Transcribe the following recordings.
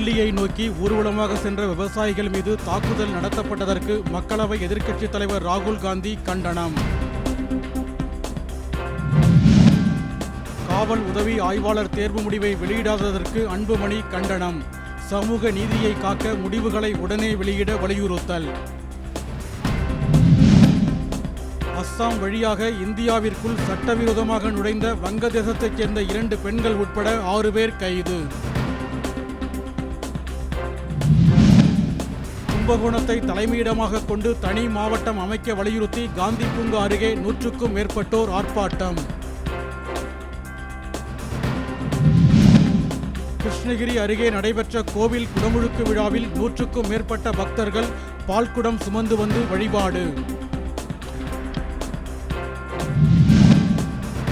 டெல்லியை நோக்கி ஊர்வலமாக சென்ற விவசாயிகள் மீது தாக்குதல் நடத்தப்பட்டதற்கு மக்களவை எதிர்க்கட்சித் தலைவர் ராகுல் காந்தி கண்டனம். காவல் உதவி ஆய்வாளர் தேர்வு முடிவை வெளியிடாததற்கு அன்புமணி கண்டனம். சமூக நீதியை காக்க முடிவுகளை உடனே வெளியிட வலியுறுத்தல். அஸ்ஸாம் வழியாக இந்தியாவிற்குள் சட்டவிரோதமாக நுழைந்த வங்கதேசத்தைச் சேர்ந்த இரண்டு பெண்கள் உட்பட ஆறு பேர் கைது. கும்பகோணத்தை தலைமையிடமாக கொண்டு தனி மாவட்டம் அமைக்க வலியுறுத்தி காந்தி பூங்கா அருகே நூற்றுக்கும் மேற்பட்டோர் ஆர்ப்பாட்டம். கிருஷ்ணகிரி அருகே நடைபெற்ற கோவில் குடமுழுக்கு விழாவில் நூற்றுக்கும் மேற்பட்ட பக்தர்கள் பால்குடம் சுமந்து வந்து வழிபாடு.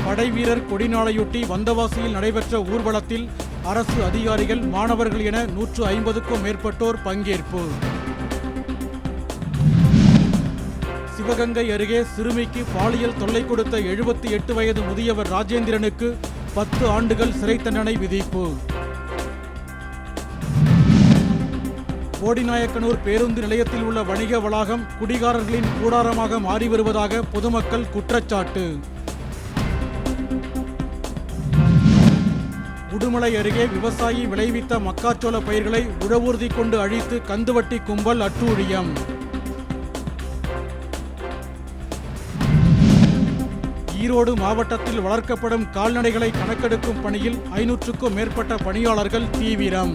படைவீரர் கொடிநாளையொட்டி வந்தவாசியில் நடைபெற்ற ஊர்வலத்தில் அரசு அதிகாரிகள் மாணவர்கள் என நூற்று ஐம்பதுக்கும் மேற்பட்டோர் பங்கேற்பு. சிவகங்கை அருகே சிறுமிக்கு பாலியல் தொல்லை கொடுத்த எழுபத்தி எட்டு வயது முதியவர் ராஜேந்திரனுக்கு பத்து ஆண்டுகள் சிறை தண்டனை விதிப்பு. போடிநாயக்கனூர் பேருந்து நிலையத்தில் உள்ள வணிக வளாகம் குடிகாரர்களின் கூடாரமாக மாறி வருவதாக பொதுமக்கள் குற்றச்சாட்டு. உடுமலை அருகே விவசாயி விளைவித்த மக்காச்சோள பயிர்களை உழவூர்தி கொண்டு அழித்து கந்துவட்டி கும்பல் அட்டூழியம். ஈரோடு மாவட்டத்தில் வளர்க்கப்படும் கால்நடைகளை கணக்கெடுக்கும் பணியில் ஐநூற்றுக்கும் மேற்பட்ட பணியாளர்கள் தீவிரம்.